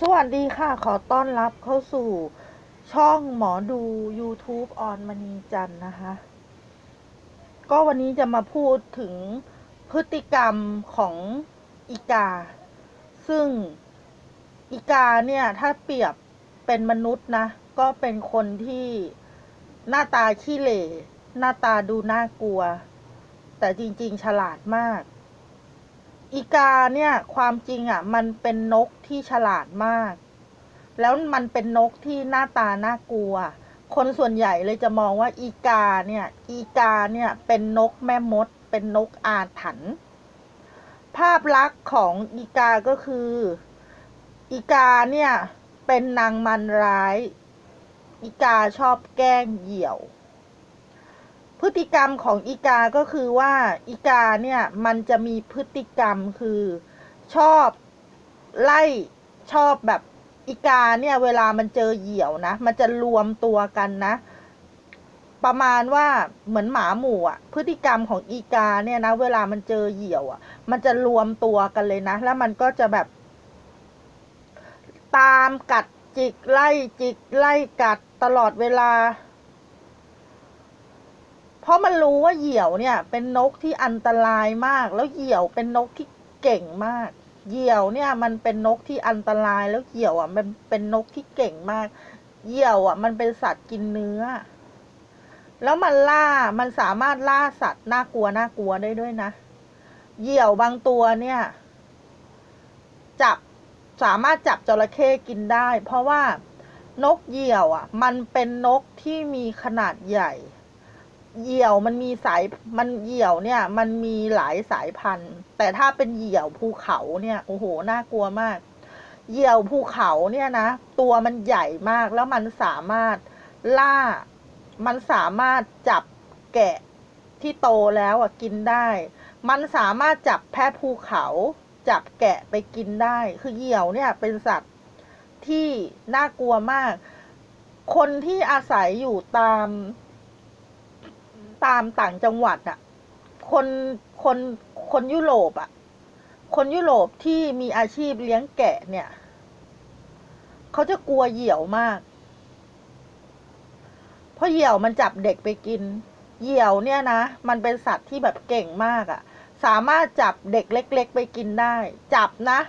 สวัสดีค่ะ ขอต้อนรับเข้าสู่ช่องหมอดู YouTube ออนมณีจันนะคะ ก็วันนี้จะมาพูดถึงพฤติกรรมของอีกา ซึ่งอีกาเนี่ยถ้าเปรียบเป็นมนุษย์นะ ก็เป็นคนที่หน้าตาขี้เหร่หน้าตาดูน่ากลัว แต่จริง ๆ ฉลาดมาก อีกาเนี่ยความจริงอะ มันเป็นนกที่ฉลาดมาก แล้วมันเป็นนกที่หน้าตาน่ากลัว คนส่วนใหญ่เลยจะมองว่าอีกาเนี่ย อีกาเนี่ยเป็นนกแม่มด เป็นนกอาถรรพ์ภาพลักษณ์ของอีกาก็คือ อีกาเนี่ยเป็นนางมันร้าย อีกาชอบแกล้งเหยี่ยว พฤติกรรมของอีกาก็คือว่าอีกาเนี่ยมันจะมีพฤติกรรมคือชอบไล่ชอบแบบอีกาเนี่ยเวลามันเจอเหยี่ยวนะ มันจะรวมตัวกันนะ ประมาณว่าเหมือนหมาหมู่อะ พฤติกรรมของอีกาเนี่ยนะ เวลามันเจอเหยี่ยวอะ มันจะรวมตัวกันเลยนะ แล้วมันก็จะแบบ ตามกัดจิกไล่จิกไล่กัดตลอดเวลา เพราะมันรู้ว่าเหยี่ยวเนี่ย เป็นนกที่อันตรายมาก แล้วเหยี่ยวเป็นนกที่เก่งมาก เหยี่ยวเนี่ย มันเป็นนกที่อันตรายแล้วเหยี่ยวอะมันเป็นนกที่เก่งมาก เหยี่ยวอะ มันเป็นสัตว์กินเนื้อ แล้วมันล่ามันสามารถล่าสัตว์น่ากลัวน่ากลัวได้ด้วยนะ เหยี่ยวบางตัวเนี่ย จับสามารถจับจระเข้กินได้ เพราะว่านกเหยี่ยวอะ มันเป็นนกที่มีขนาดใหญ่ เหยี่ยวมันมีสายมันเหยี่ยวเนี่ย มันมีหลายสายพันธุ์ แต่ถ้าเป็นเหยี่ยวภูเขาเนี่ยโอ้โหน่ากลัวมาก เหยี่ยวภูเขาเนี่ยนะตัวมันใหญ่มากแล้วมันสามารถล่า มันสามารถจับแกะที่โตแล้วอะกินได้ มันสามารถจับแพะภูเขาจับแกะไปกินได้ คือเหยี่ยวเนี่ยเป็นสัตว์ที่น่ากลัวมาก คนที่อาศัยอยู่ตาม ตามต่างจังหวัดอะคนคนคนยุโรปอะคนยุโรปที่มีอาชีพเลี้ยงแกะเนี่ย เขาจะกลัวเหยี่ยวมาก เพราะเหยี่ยวมันจับเด็กไปกิน เหยี่ยวเนี่ยนะ มันเป็นสัตว์ที่แบบเก่งมากอะสามารถจับเด็กเล็ก ๆ ไปกินได้ จับนะ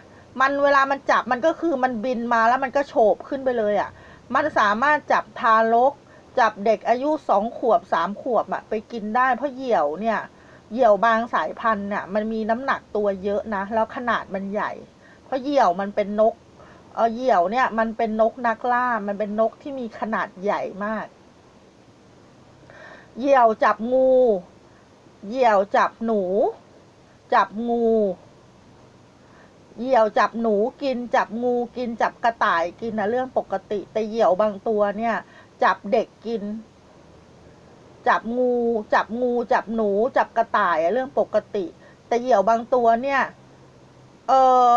มันเวลามันจับมันก็คือมันบินมาแล้วมันก็โฉบขึ้นไปเลยอะมันสามารถจับทารก จับเด็กอายุสองขวบสามขวบอะไปกินได้เพราะเหยี่ยวเนี่ยเหยี่ยวบางสายพันธุ์เนี่ยมันมีน้ำหนักตัวเยอะนะ แล้วขนาดมันใหญ่ เพราะเหยี่ยวมันเป็นนกเออเหยี่ยวเนี่ยมันเป็นนกนักล่ามันเป็นนกที่มีขนาดใหญ่มาก เหยี่ยวจับงู เหยี่ยวจับหนู จับงู เหยี่ยวจับหนูกินจับงูกินจับกระต่ายกินนะเรื่องปกติแต่เหยี่ยวบางตัวเนี่ย จับเด็กกิน จับงู จับงู จับหนู จับกระต่ายเรื่องปกติ แต่เหยี่ยวบางตัวเนี่ย เออ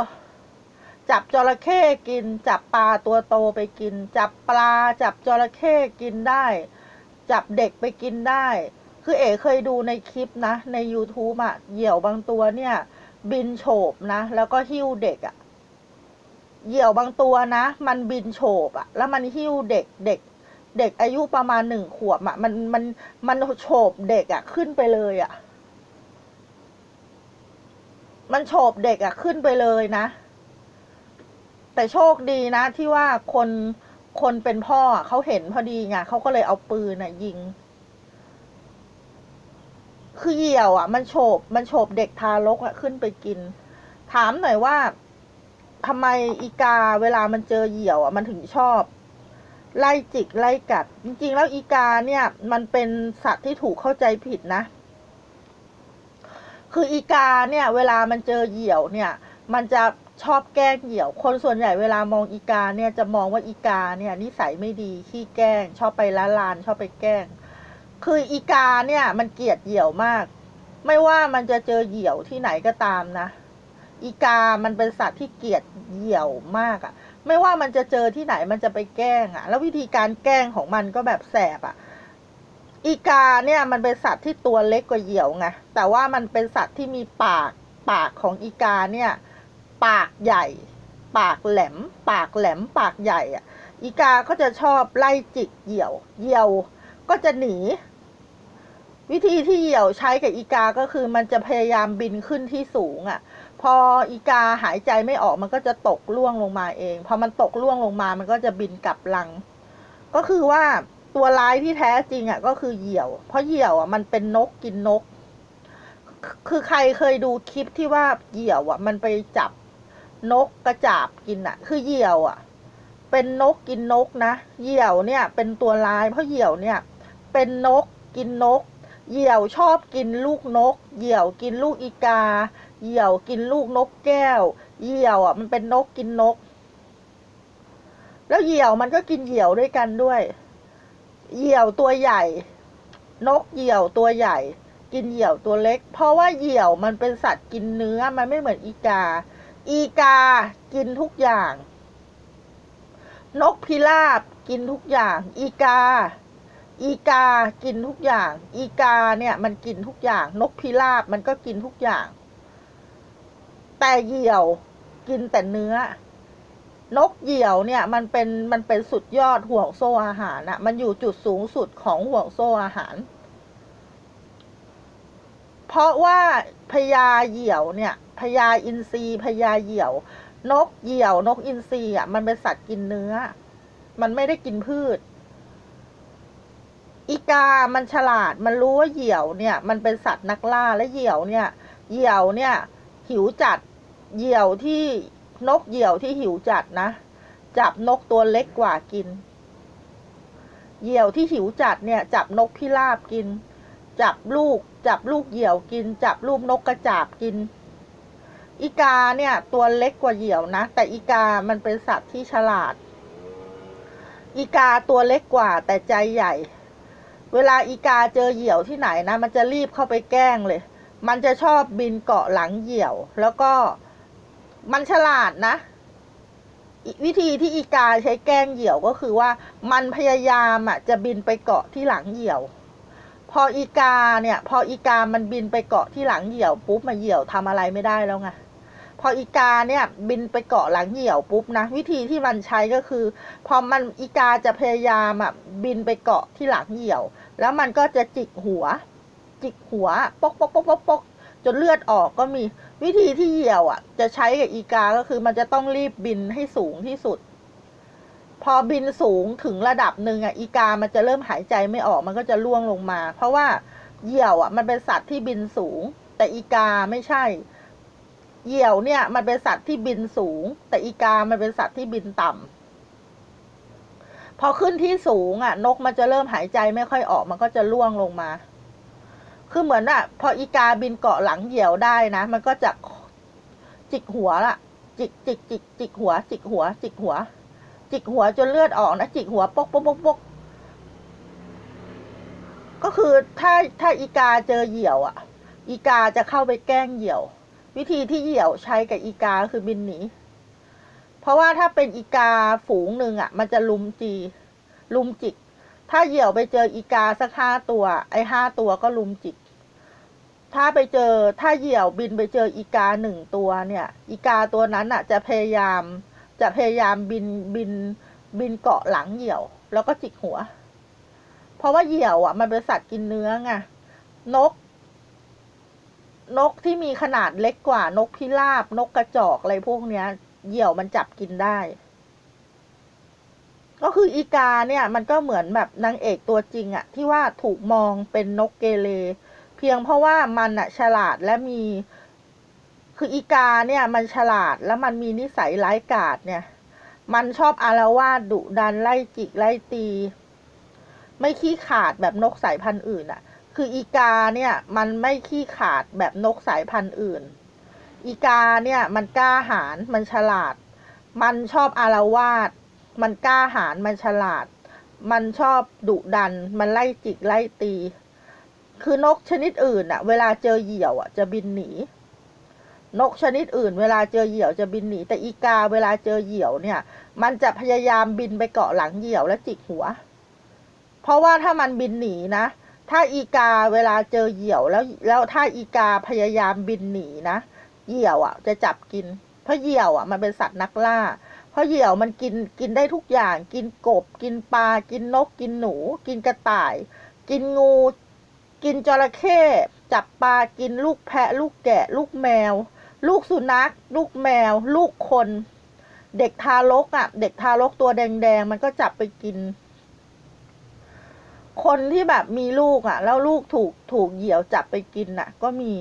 จับจระเข้กิน จับปลาตัวโตไปกิน จับปลา จับจระเข้กินได้ จับเด็กไปกินได้ คือเอ๋เคยดูในคลิปนะ ใน YouTube อะเหยี่ยวบางตัวเนี่ย บินโฉบนะ แล้วก็หิ้วเด็กอะเหยี่ยวบางตัวนะ มันบินโฉบอะแล้วมันหิ้วเด็กเด็ก เด็กอายุประมาณหนึ่งขวบอะมันมันมันโฉบเด็กอะขึ้นไปเลยอะมันโฉบเด็กอะขึ้นไปเลยนะ แต่โชคดีนะ ที่ว่าคนคนเป็นพ่อเขาเห็นพอดีไงเขาก็เลยเอาปืนน่ะยิง คือเหยี่ยวอะมันโฉบมันโฉบเด็กทารกอะขึ้นไปกิน ถามหน่อยว่าทำไมอีกาเวลามันเจอเหยี่ยวอะมันถึงชอบ ไล่จิกไล่กัด จริง ๆ แล้วอีกาเนี่ย มันเป็นสัตว์ที่ถูกเข้าใจผิดนะ คืออีกาเนี่ย เวลามันเจอเหยี่ยวเนี่ย มันจะชอบแกล้งเหยี่ยว คนส่วนใหญ่เวลามองอีกาเนี่ยจะมองว่าอีกาเนี่ย นิสัยไม่ดีขี้แกล้ง ชอบไปละลาน ชอบไปแกล้ง คืออีกาเนี่ย มันเกลียดเหยี่ยวมาก ไม่ว่ามันจะเจอเหยี่ยวที่ไหนก็ตามนะ อีกามันเป็นสัตว์ที่เกลียดเหยี่ยวมากอะ่ะ ไม่ว่ามันจะเจอที่ไหนมันจะไปแกล้งอะ่ะแล้ววิธีการแกล้งของมันก็แบบแสบอะ่ะอีกาเนี่ยมันเป็นสัตว์ที่ตัวเล็กกว่าเหยี่ยวไงแต่ว่ามันเป็นสัตว์ที่มีปากปากของอีกาเนี่ย ปากใหญ่ ปากแหลม ปากแหลม ปากใหญ่อะอีกาก็จะชอบไล่จิกเหยี่ยว เหยี่ยวก็จะหนี วิธีที่เหยี่ยวใช้กับอีกาก็คือมันจะพยายามบินขึ้นที่สูงอะ่ะ พออีกาหายใจไม่ออกมันก็จะตกล่วงลงมาเอง พอมันตกล่วงลงมามันก็จะบินกลับรัง ก็คือว่าตัวร้ายที่แท้จริงอะก็คือเหยี่ยว เพราะเหยี่ยวอะมันเป็นนกกินนก คือใครเคยดูคลิปที่ว่าเหยี่ยวอะ มันไปจับนกกระจาบกินอะ คือเหยี่ยวอะ เป็นนกกินนกนะเหยี่ยวเนี่ย เป็นตัวร้าย เพราะเหยี่ยวเนี่ย เป็นนกกินนก เหยี่ยวชอบกินลูกนก เหยี่ยวกินลูกอีกา เหยี่ยวกินลูกนกแก้ว เหยี่ยวอะมันเป็นนกกินนก แล้วเหยี่ยวมันก็กินเหยี่ยวด้วยกันด้วย เหยี่ยวตัวใหญ่ นกเหยี่ยวตัวใหญ่ กินเหยี่ยวตัวเล็ก เพราะว่าเหยี่ยวมันเป็นสัตว์กินเนื้อมันไม่เหมือนอีกา อีกากินทุกอย่าง นกพิราบกินทุกอย่าง อีกาอีกากินทุกอย่าง อีกาเนี่ยมันกินทุกอย่าง นกพิราบมันก็กินทุกอย่าง แต่เหยี่ยวกินแต่เนื้อ นกเหยี่ยวเนี่ยมันเป็นมันเป็นสุดยอดห่วงโซ่อาหารอะมันอยู่จุดสูงสุดของห่วงโซ่อาหาร เพราะว่าพญาเหยี่ยวเนี่ยพญาอินทรีพญาเหยี่ยว นกเหยี่ยวนกอินทรีอะมันเป็นสัตว์กินเนื้อ มันไม่ได้กินพืช อีกา มันฉลาด มันรู้ว่าเหยี่ยวเนี่ย มันเป็นสัตว์นักล่าและเหยี่ยวเนี่ย เหยี่ยวเนี่ย หิวจัด เหยี่ยวที่นกเหยี่ยวที่หิวจัดนะ จับนกตัวเล็กกว่ากิน เหยี่ยวที่หิวจัดเนี่ยจับนกพิราบกิน จับลูก จับลูกเหยี่ยวกิน จับลูกนกกระจาบกิน อีกาเนี่ยตัวเล็กกว่าเหยี่ยวนะ แต่อีกามันเป็นสัตว์ที่ฉลาด อีกาตัวเล็กกว่าแต่ใจใหญ่ เวลาอีกาเจอเหยี่ยวที่ไหนนะ มันจะรีบเข้าไปแกล้งเลย มันจะชอบบินเกาะหลังเหยี่ยวแล้วก็ มันฉลาดนะ วิธีที่อีกาใช้แกล้งเหยี่ยวก็คือว่า มันพยายามอะจะบินไปเกาะที่หลังเหยี่ยว พออีกาเนี่ย พออีกามันบินไปเกาะที่หลังเหยี่ยวปุ๊บมาเหยี่ยวทำอะไรไม่ได้แล้วไงพออีกาเนี่ย บินไปเกาะหลังเหยี่ยวปุ๊บนะวิธีที่มันใช้ก็คือ พอมันอีกาจะพยายามอะบินไปเกาะที่หลังเหยี่ยว แล้วมันก็จะจิกหัว จิกหัวปกปกปกปกปกจนเลือดออกก็มี วิธีที่เหยี่ยวอะ จะใช้กับอีกา ก็คือมันจะต้องรีบบินให้สูงที่สุด พอบินสูงถึงระดับหนึ่งอะ อีกามันจะเริ่มหายใจไม่ออก มันก็จะล่วงลงมา เพราะว่าเหยี่ยวอะ มันเป็นสัตว์ที่บินสูง แต่อีกาไม่ใช่ เหยี่ยวเนี่ย มันเป็นสัตว์ที่บินสูง แต่อีกา มันเป็นสัตว์ที่บินต่ำพอขึ้นที่สูงอะ นกมันจะเริ่มหายใจไม่ค่อยออก มันก็จะล่วงลงมา คือเหมือนอะพออีกาบินเกาะหลังเหยี่ยวได้นะ มันก็จะจิกหัวละจิกจิกจิกจิกหัว จิกหัว จิกหัว จิกหัวจนเลือดออกนะจิกหัวปกปกปกปกก็คือถ้าถ้าอีกาเจอเหยี่ยวอะอีกาจะเข้าไปแกล้งเหยี่ยว วิธีที่เหยี่ยวใช้กับอีกาคือบินหนีเพราะว่าถ้าเป็นอีกาฝูงหนึ่งอะมันจะลุมจี ลุมจิก ถ้าเหยี่ยวไปเจออีกาสักห้าตัว ไอ้ห้าตัวก็ลุมจิก ถ้าไปเจอถ้าเหยี่ยวบินไปเจออีกาหนึ่งตัวเนี่ย อีกาตัวนั้นอะ จะพยายามจะพยายามบินบินบินเกาะหลังเหยี่ยว แล้วก็จิกหัว เพราะว่าเหยี่ยวอะ มันเป็นสัตว์กินเนื้อไงนก นกที่มีขนาดเล็กกว่านกพิราบนกกระจอกอะไรพวกเนี้ย เหยี่ยวมันจับกินได้ ก็คืออีกาเนี่ยมันก็เหมือนแบบนางเอกตัวจริงอะที่ว่าถูกมองเป็นนกเกเรเพียงเพราะว่ามันอะฉลาดและมี คืออีกาเนี่ยมันฉลาดแล้วมันมีนิสัยร้ายกาจเนี่ย มันชอบอารวาสดุดันไล่จิกไล่ตี ไม่ขี้ขาดแบบนกสายพันธุ์อื่นอะคืออีกาเนี่ยมันไม่ขี้ขาดแบบนกสายพันธุ์อื่น อีกาเนี่ยมันกล้าหาญมันฉลาด มันชอบอารวาส มันกล้าหาญมันฉลาด มันชอบดุดัน มันไล่จิกไล่ตี คือนกชนิดอื่นอะเวลาเจอเหยี่ยวอะจะบินหนี นกชนิดอื่น เวลาเจอเหยี่ยวจะบินหนี แต่อีกาเวลาเจอเหยี่ยวเนี่ย มันจะพยายามบินไปเกาะหลังเหยี่ยวและจิกหัว เพราะว่าถ้ามันบินหนีนะ ถ้าอีกาเวลาเจอเหยี่ยวแล้วแล้วถ้าอีกาพยายามบินหนีนะ เหยี่ยวอะ จะจับกิน เพราะเหยี่ยวอะมันเป็นสัตว์นักล่า ราะเหยี่ยวมันกินกินได้ทุกอย่าง กินกบ กินปลา กินนก กินหนู กินกระต่าย กินงู กินจระเข้จับปลากินลูกแพะ ลูกแกะ ลูกแมว ลูกสุนัข ลูกแมว ลูกคน เด็กทารกอะ เด็กทารกตัวแดงๆมันก็จับไปกิน คนที่แบบมีลูกอะ แล้วลูกถูกถูกเหยี่ยวจับไปกินอะ ก็มี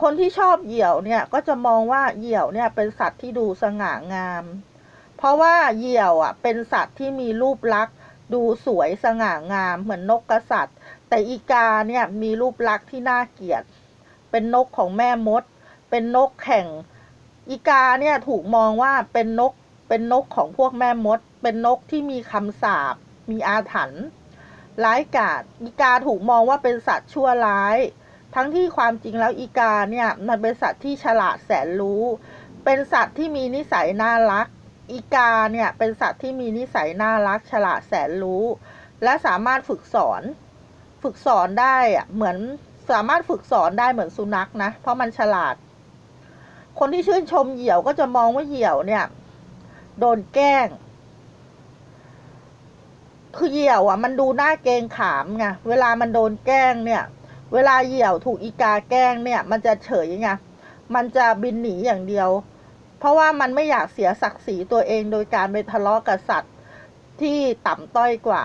คนที่ชอบเหยี่ยวเนี่ยก็จะมองว่าเหยี่ยวเนี่ยเป็นสัตว์ที่ดูสง่างาม เพราะว่าเหยี่ยวอะเป็นสัตว์ที่มีรูปลักษณ์ดูสวยสง่างามเหมือนนกกระสัตริย์ แต่อีกาเนี่ยมีรูปลักษณ์ที่น่าเกลียด เป็นนกของแม่มด เป็นนกแข่ง อีกาเนี่ยถูกมองว่าเป็นนกเป็นนกของพวกแม่มด เป็นนกที่มีคำสาปมีอาถรรพ์ร้ายกาจอีกาถูกมองว่าเป็นสัตว์ชั่วร้าย ทั้งที่ความจริงแล้วอีกาเนี่ยมันเป็นสัตว์ที่ฉลาดแสนรู้ เป็นสัตว์ที่มีนิสัยน่ารัก อีกาเนี่ยเป็นสัตว์ที่มีนิสัยน่ารัก ฉลาดแสนรู้ และสามารถฝึกสอน ฝึกสอนได้อะเหมือนสามารถฝึกสอนได้เหมือนสุนัขนะ เพราะมันฉลาด คนที่ชื่นชมเหยี่ยวก็จะมองว่าเหยี่ยวเนี่ย โดนแกล้ง คือเหยี่ยวอะ มันดูน่าเกรงขามไงเวลามันโดนแกล้งเนี่ย เวลาเหยี่ยวถูกอีกาแกล้งเนี่ย มันจะเฉยไงมันจะบินหนีอย่างเดียว เพราะว่ามันไม่อยากเสียศักดิ์ศรีตัวเองโดยการไปทะเลาะกับสัตว์ที่ต่ำต้อยกว่า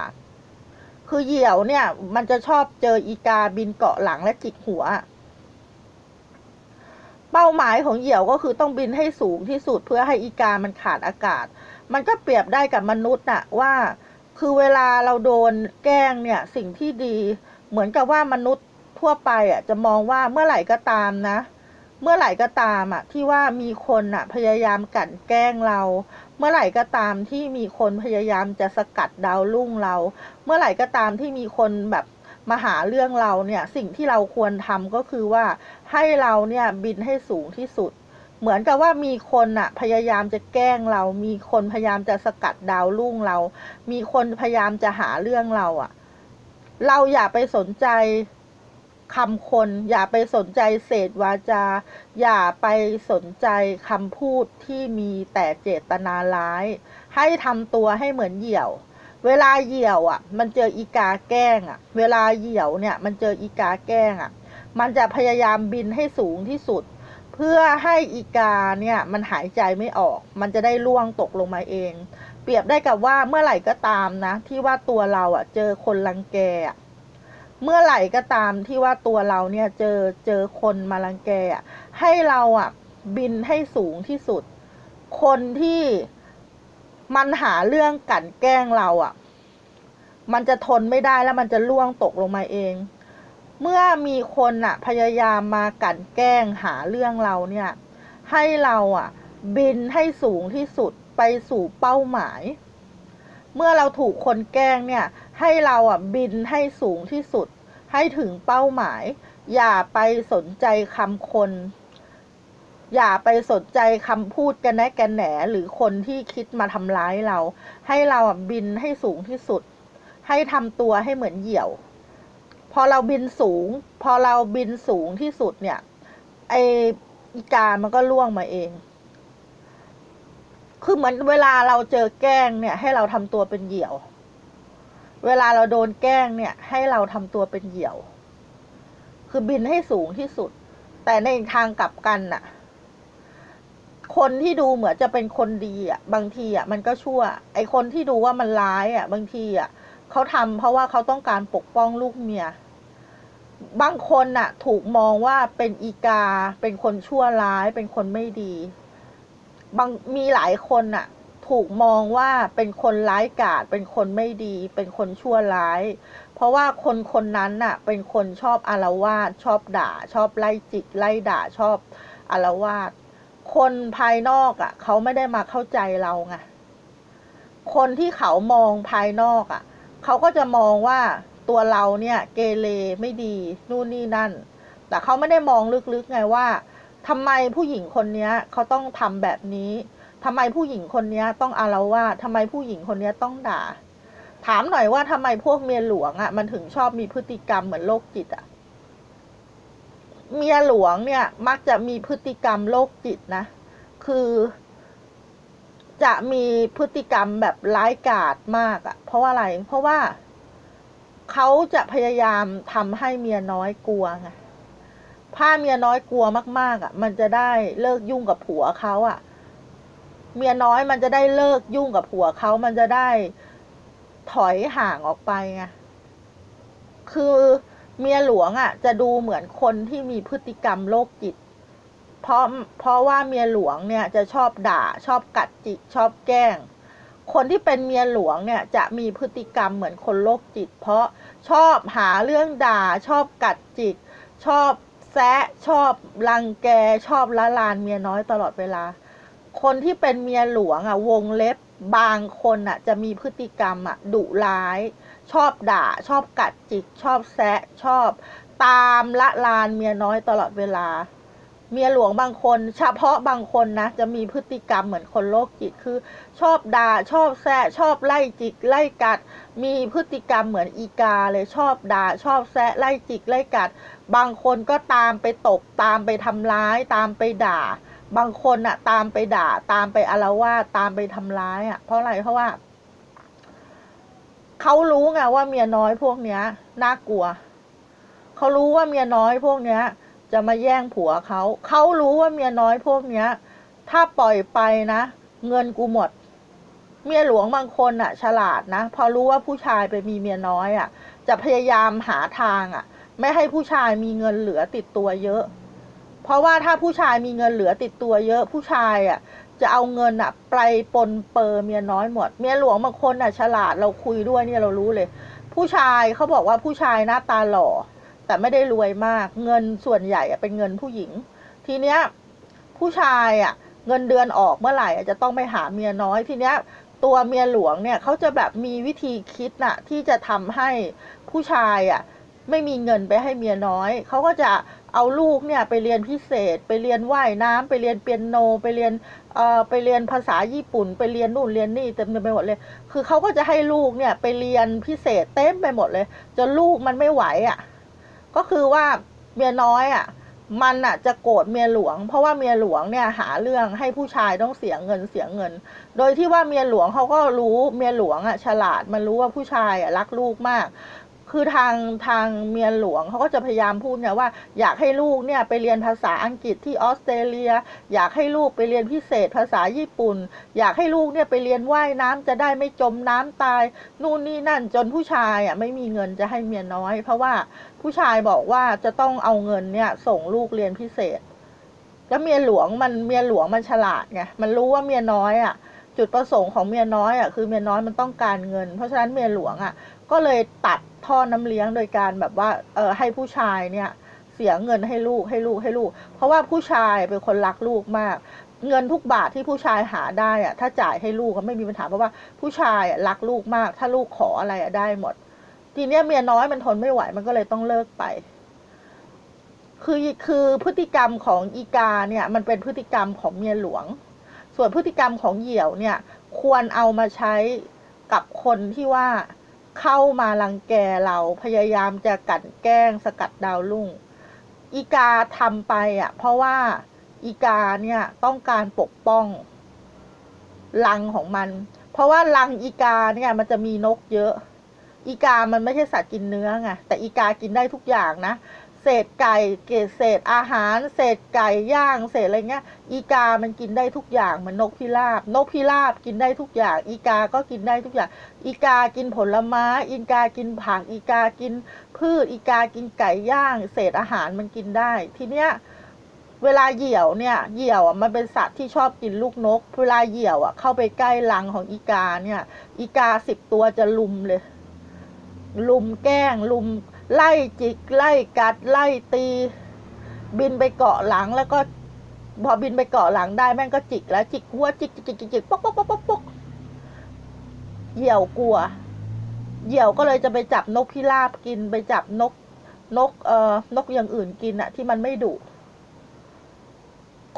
คือเหยี่ยวเนี่ย มันจะชอบเจออีกาบินเกาะหลังและจิกหัว เป้าหมายของเหยี่ยวก็คือต้องบินให้สูงที่สุดเพื่อให้อีกามันขาดอากาศ มันก็เปรียบได้กับมนุษย์น่ะว่า คือเวลาเราโดนแกล้งเนี่ย สิ่งที่ดี เหมือนกับว่ามนุษย์ ทั่วไปอะจะมองว่าเมื่อไหร่ก็ตามนะ เมื่อไหร่ก็ตามอะที่ว่ามีคนอะพยายามกลั่นแกล้งเรา เมื่อไหร่ก็ตามที่มีคนพยายามจะสกัดดาวรุ่งเรา เมื่อไหร่ก็ตามที่มีคนแบบมาหาเรื่องเราเนี่ยสิ่งที่เราควรทำก็คือว่าให้เราเนี่ยบินให้สูงที่สุด เหมือนกับว่ามีคนอะพยายามจะแกล้งเรา มีคนพยายามจะสกัดดาวรุ่งเรา มีคนพยายามจะหาเรื่องเราอะเราอย่าไปสนใจ คำคน อย่าไปสนใจเศษวาจา อย่าไปสนใจคำพูดที่มีแต่เจตนาร้าย ให้ทำตัวให้เหมือนเหยี่ยว เวลาเหยี่ยวอะ มันเจออีกาแกล้งอะ เวลาเหยี่ยวเนี่ยมันเจออีกาแกล้งอะ มันจะพยายามบินให้สูงที่สุด เพื่อให้อีกาเนี่ยมันหายใจไม่ออก มันจะได้ล่วงตกลงมาเอง เปรียบได้กับว่าเมื่อไหร่ก็ตามนะ ที่ว่าตัวเราอะ เจอคนรังแกอะ เมื่อไหร่ก็ตามที่ว่าตัวเราเนี่ยเจอเจอคนมารังแกอะให้เราอะบินให้สูงที่สุด คนที่มันหาเรื่องกลั่นแกล้งเราอะ มันจะทนไม่ได้แล้วมันจะล่วงตกลงมาเอง เมื่อมีคนอะ พยายามมากันแกล้งหาเรื่องเราเนี่ย ให้เราอะ บินให้สูงที่สุดไปสู่เป้าหมาย เมื่อเราถูกคนแกล้งเนี่ย ให้เราอะบินให้สูงที่สุด ให้ถึงเป้าหมาย อย่าไปสนใจคำคน อย่าไปสนใจคำพูดกันแนะกันแหนหรือคนที่คิดมาทำร้ายเรา ให้เราอะบินให้สูงที่สุด ให้ทำตัวให้เหมือนเหยี่ยว พอเราบินสูง พอเราบินสูงที่สุดเนี่ยไออีกามันก็ล่วงมาเอง คือเหมือนเวลาเราเจอแกล้งเนี่ย ให้เราทำตัวเป็นเหยี่ยว เวลาเราโดนแกล้งเนี่ย ให้เราทำตัวเป็นเหยี่ยว คือบินให้สูงที่สุด แต่ในทางกลับกันน่ะ คนที่ดูเหมือนจะเป็นคนดีอะ บางทีอะ มันก็ชั่ว ไอคนที่ดูว่ามันร้ายอะ บางทีอะเขาทำเพราะว่าเขาต้องการปกป้องลูกเมีย บางคนน่ะ ถูกมองว่าเป็นอีกา เป็นคนชั่วร้าย เป็นคนไม่ดี บางมีหลายคนน่ะ ถูกมองว่าเป็นคนร้ายกาจเป็นคนไม่ดี เป็นคนชั่วร้าย เพราะว่าคนคนนั้นน่ะ เป็นคนชอบอารวาสชอบด่า ชอบไล่จิก ไล่ด่าชอบอารวาสคนภายนอกอะ เขาไม่ได้มาเข้าใจเราไงคนที่เขามองภายนอกอะ เขาก็จะมองว่าตัวเราเนี่ย เกเรไม่ดีนู่นนี่นั่น แต่เขาไม่ได้มองลึกๆไงว่าทำไมผู้หญิงคนนี้เขาต้องทำแบบนี้ ทำไมผู้หญิงคนนี้ต้องอารวาสทำไมผู้หญิงคนนี้ต้องด่า ถามหน่อยว่าทำไมพวกเมียหลวงอะ มันถึงชอบมีพฤติกรรมเหมือนโรคจิตอะ เมียหลวงเนี่ย มักจะมีพฤติกรรมโรคจิตนะ คือ จะมีพฤติกรรมแบบร้ายกาจมากอะ่ะ เพราะว่าอะไร เพราะว่าเขาจะพยายามทำให้เมียน้อยกลัวไงถ้าเมียน้อยกลัวมาก ๆอะ มันจะได้เลิกยุ่งกับผัวเขาอะ เมียน้อยมันจะได้เลิกยุ่งกับผัวเขามันจะได้ถอยห่างออกไปไงคือเมียหลวงอะ จะดูเหมือนคนที่มีพฤติกรรมโรคจิต เพราะเพราะว่าเมียหลวงเนี่ยจะชอบด่า ชอบกัดจิกชอบแกล้ง คนที่เป็นเมียหลวงเนี่ยจะมีพฤติกรรมเหมือนคนโรคจิต เพราะชอบหาเรื่องด่า ชอบกัดจิก ชอบแซะชอบรังแกชอบละลานเมียน้อยตลอดเวลา คนที่เป็นเมียหลวงอะวงเล็บบางคนอะจะมีพฤติกรรมอะดุร้าย ชอบด่า ชอบกัดจิก ชอบแซะ ชอบ ตามละลานเมียน้อยตลอดเวลา เมียหลวงบางคน เฉพาะบางคนนะ จะมีพฤติกรรมเหมือนคนโรคจิตคือ ชอบด่า ชอบแซะ ชอบไล่จิก ไล่กัด มีพฤติกรรมเหมือนอีกาเลยชอบด่า ชอบแซะ ไล่จิก ไล่กัด บางคนก็ตามไปตบ ตามไปทำร้าย ตามไปด่า บางคนอะตามไปด่า ตามไปอาละวาตามไปทำร้ายอะเพราะอะไรเพราะว่าเขารู้ไงว่าเมียน้อยพวกเนี้ยน่ากลัวเขารู้ว่าเมียน้อยพวกเนี้ย จะมาแย่งผัวเขาเขารู้ว่าเมียน้อยพวกเนี้ย ถ้าปล่อยไปนะ เงินกูหมด เมียหลวงบางคนอะฉลาดนะพอรู้ว่าผู้ชายไปมีเมียน้อยอะจะพยายามหาทางอะไม่ให้ผู้ชายมีเงินเหลือติดตัวเยอะ เพราะว่าถ้าผู้ชายมีเงินเหลือติดตัวเยอะผู้ชายอะจะเอาเงินอะไปปนเปอร์เมียน้อยหมด เมียหลวงบางคนอะฉลาดเราคุยด้วยเนี่ยเรารู้เลย ผู้ชายเขาบอกว่าผู้ชายหน้าตาหล่อ แต่ไม่ได้รวยมาก เงินส่วนใหญ่เป็นเงินผู้หญิง ทีเนี้ยผู้ชายอะเงินเดือนออกเมื่อไหร่อะจะต้องไปหาเมียน้อยทีเนี้ยตัวเมียหลวงเนี่ยเขาจะแบบมีวิธีคิดน่ะที่จะทำให้ผู้ชายอะไม่มีเงินไปให้เมียน้อยเขาก็จะ เอาลูกเนี่ยไปเรียนพิเศษ ไปเรียนว่ายน้ำไปเรียนเปียโน ไปเรียนเอ่อไปเรียนภาษาญี่ปุ่น ไปเรียนนู่นเรียนนี่เต็มไปหมดเลย คือเขาก็จะให้ลูกเนี่ยไปเรียนพิเศษเต็มไปหมดเลยจนลูกมันไม่ไหวอะ ก็คือว่าเมียน้อยอะมันอะจะโกรธเมียหลวง เพราะว่าเมียหลวงเนี่ยหาเรื่องให้ผู้ชายต้องเสียเงินเสียเงิน โดยที่ว่าเมียหลวงเขาก็รู้เมียหลวงอะฉลาดมันรู้ว่าผู้ชายอะรักลูกมาก คือทางทางเมียหลวงเขาก็จะพยายามพูดเนี่ยว่าอยากให้ลูกเนี่ยไปเรียนภาษาอังกฤษที่ออสเตรเลีย อยากให้ลูกไปเรียนพิเศษภาษาญี่ปุ่น อยากให้ลูกเนี่ยไปเรียนว่ายน้ำจะได้ไม่จมน้ำตาย นู่นนี่นั่นจนผู้ชายอะไม่มีเงินจะให้เมียน้อย เพราะว่าผู้ชายบอกว่าจะต้องเอาเงินเนี่ยส่งลูกเรียนพิเศษ แล้วเมียหลวงมันเมียหลวงมันฉลาดไงมันรู้ว่าเมียน้อยอะ จุดประสงค์ของเมียน้อยอะคือเมียน้อยมันต้องการเงิน เพราะฉะนั้นเมียหลวงอะก็เลยตัดท่อน้ำเลี้ยงโดยการแบบว่าเออให้ผู้ชายเนี่ยเสียเงินให้ลูกให้ลูกให้ลูก เพราะว่าผู้ชายเป็นคนรักลูกมาก เงินทุกบาทที่ผู้ชายหาได้อะถ้าจ่ายให้ลูกก็ไม่มีปัญหาเพราะว่าผู้ชายรักลูกมาก ถ้าลูกขออะไรอะได้หมด ทีเนี้ยเมียน้อยมันทนไม่ไหวมันก็เลยต้องเลิกไป คือคือพฤติกรรมของอีกาเนี่ยมันเป็นพฤติกรรมของเมียหลวง ส่วนพฤติกรรมของเหยี่ยวเนี่ย ควรเอามาใช้กับคนที่ว่าเข้ามารังแกเราพยายามจะกลันแกล้งสกัดดาวรุ่ง อีกาทำไปอะ เพราะว่าอีกาเนี่ยต้องการปกป้องรังของมัน เพราะว่ารังอีกาเนี่ยมันจะมีนกเยอะ อีกามันไม่ใช่สัตว์กินเนื้อไงแต่อีกากินได้ทุกอย่างนะ เศษไก่เกศเศษอาหาร เศษไก่ย่างเศษอะไรเงี้ย อีกามันกินได้ทุกอย่างเหมือนนกพิราบ นกพิราบกินได้ทุกอย่าง อีกาก็กินได้ทุกอย่าง อีกากินผลไม้อีกากินผัก อีกากินพืช อีกากินไก่ย่าง เศษอาหารมันกินได้ ทีเนี้ยเวลาเหยี่ยวเนี่ยเหยี่ยวอะมันเป็นสัตว์ที่ชอบกินลูกนก เวลาเหยี่ยวอะเข้าไปใกล้รังของอีกาเนี่ย อีกาสิบตัวจะลุมเลย ลุมแกล้งลุม ไล่จิกไล่กัดไล่ตี บินไปเกาะหลังแล้วก็พอบินไปเกาะหลังได้แม่งก็จิกแล้ว จิกหัวจิกจิกจิกจิกป๊อกป๊อกป๊อกป๊อกป๊อกเหยี่ยวกลัว เหยี่ยวก็เลยจะไปจับนกพิราบกินไปจับนกนกเอ่อนกอย่างอื่นกินอะที่มันไม่ดุ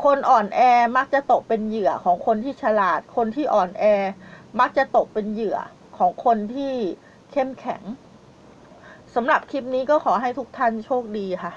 คนอ่อนแอมักจะตกเป็นเหยื่อของคนที่ฉลาด คนที่อ่อนแอ มักจะตกเป็นเหยื่อของคนที่เข้มแข็ง สำหรับคลิปนี้ก็ขอให้ทุกท่านโชคดีค่ะ